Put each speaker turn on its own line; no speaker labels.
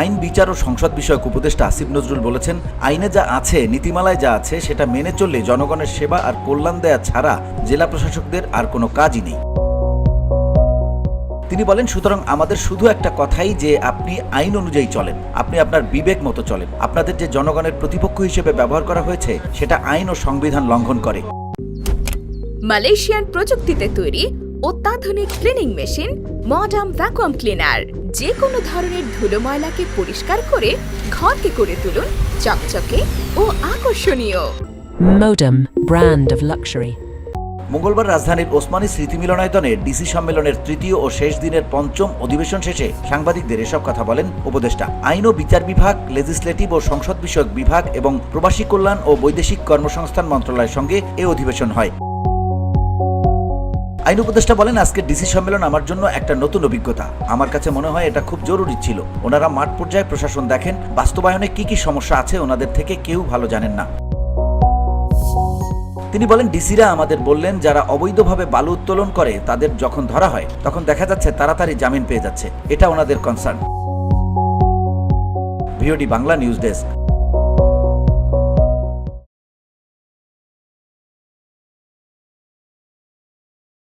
আইন, বিচার ও সংসদ বিষয়ক উপদেষ্টা আসিফ নজরুল বলেছেন, আইনে যা আছে, নীতিমালায় যা আছে, সেটা মেনে চললে জনগণের সেবা আর কল্যাণ দেয়া ছাড়া জেলা প্রশাসকদের আর কোনো কাজই নেই। তিনি বলেন, সুতরাং আমাদের শুধু একটা কথাই যে আপনি আইন অনুযায়ী চলেন, আপনি আপনার বিবেক মতো চলেন। আপনাদের যে জনগণের প্রতিপক্ষ হিসেবে ব্যবহার করা হয়েছে, সেটা আইন ও সংবিধান লঙ্ঘন করে।
মালয়েশিয়ান প্রযুক্তিতে তৈরি অত্যাধুনিক cleaning machine modern vacuum cleaner. যে কোনো ধরনের ধুলো ময়লাকে পরিষ্কার করে ঘরকে করে তুলুন চকচকে ও আকর্ষণীয়।
Modem, brand of luxury.
মঙ্গলবার রাজধানীর ওসমানী স্মৃতি মিলনায়তনে ডিসি সম্মেলনের তৃতীয় ও শেষ দিনের পঞ্চম অধিবেশন শেষে সাংবাদিকদের এসব কথা বলেন উপদেষ্টা। আইন ও বিচার বিভাগ লেজিসলেটিভ ও সংসদ বিষয়ক বিভাগ এবং প্রবাসী কল্যাণ ও বৈদেশিক কর্মসংস্থান মন্ত্রণালয়ের সঙ্গে এ অধিবেশন হয়। আইন উপদেষ্টা বলেন, আজকের ডিসি সম্মেলন আমার জন্য একটা নতুন অভিজ্ঞতা। আমার কাছে মনে হয় এটা খুব জরুরি ছিল। ওনারা মাঠ পর্যায়ে প্রশাসন দেখেন, বাস্তবায়নে কি কি সমস্যা আছে ওনাদের থেকে কেউ ভালো জানেন না। তিনি বলেন, ডিসিরা আমাদের বললেন, যারা অবৈধভাবে বালু উত্তোলন করে তাদের যখন ধরা হয়, তখন দেখা যাচ্ছে তাড়াতাড়ি জামিন পেয়ে যাচ্ছে। এটা ওনাদের concern VOD Bangla news desk.